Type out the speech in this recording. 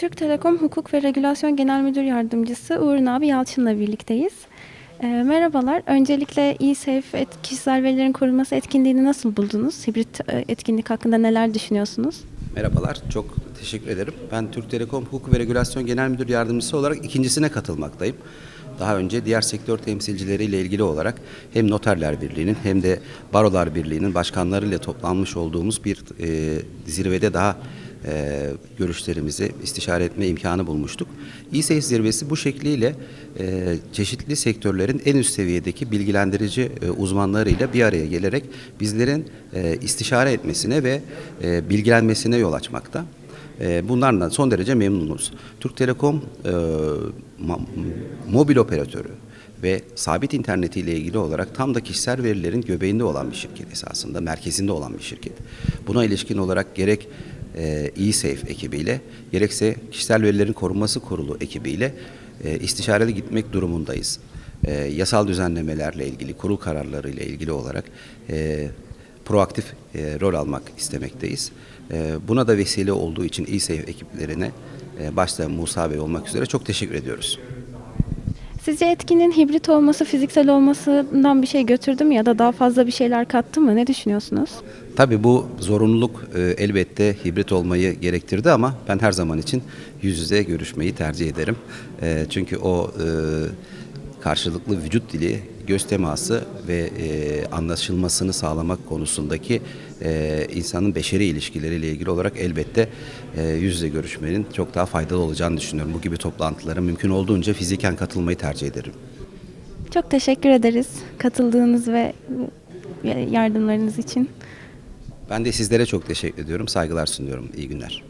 Türk Telekom Hukuk ve Regülasyon Genel Müdür Yardımcısı Uğur Nabi Yalçın'la birlikteyiz. Ee, merhabalar. Öncelikle e-Safe et, kişisel verilerin korunması etkinliğini nasıl buldunuz? Hibrit e, etkinlik hakkında neler düşünüyorsunuz? Merhabalar, çok teşekkür ederim. Ben Türk Telekom Hukuk ve Regülasyon Genel Müdür Yardımcısı olarak ikincisine katılmaktayım. Daha önce diğer sektör temsilcileriyle ilgili olarak hem Noterler Birliği'nin hem de Barolar Birliği'nin başkanlarıyla toplanmış olduğumuz bir e, zirvede daha e, görüşlerimizi istişare etme imkanı bulmuştuk. İSEF zirvesi bu şekliyle e, çeşitli sektörlerin en üst seviyedeki bilgilendirici e, uzmanlarıyla bir araya gelerek bizlerin e, istişare etmesine ve e, bilgilenmesine yol açmakta. E, bunlardan son derece memnunuz. Türk Telekom e, mobil operatörü ve sabit internetiyle ilgili olarak tam da kişisel verilerin göbeğinde olan bir şirket esasında, merkezinde olan bir şirket. Buna ilişkin olarak gerek e, eSafe ekibiyle gerekse kişisel verilerin korunması kurulu ekibiyle e, istişareli gitmek durumundayız. E, yasal düzenlemelerle ilgili, kurul kararlarıyla ilgili olarak e, proaktif e, rol almak istemekteyiz. E, buna da vesile olduğu için eSafe ekiplerine e, başta Musa Bey olmak üzere çok teşekkür ediyoruz. Sizce etkinin hibrit olması fiziksel olmasından bir şey götürdü mü ya da daha fazla bir şeyler kattı mı? Ne düşünüyorsunuz? Tabii bu zorunluluk e, elbette hibrit olmayı gerektirdi ama ben her zaman için yüz yüze görüşmeyi tercih ederim. E, çünkü o e, karşılıklı vücut dili, göz teması ve e, anlaşılmasını sağlamak konusundaki e, insanın beşeri ilişkileriyle ilgili olarak elbette e, yüz yüze görüşmenin çok daha faydalı olacağını düşünüyorum. Bu gibi toplantılara mümkün olduğunca fiziken katılmayı tercih ederim. Çok teşekkür ederiz katıldığınız ve yardımlarınız için. Ben de sizlere çok teşekkür ediyorum. Saygılar sunuyorum. İyi günler.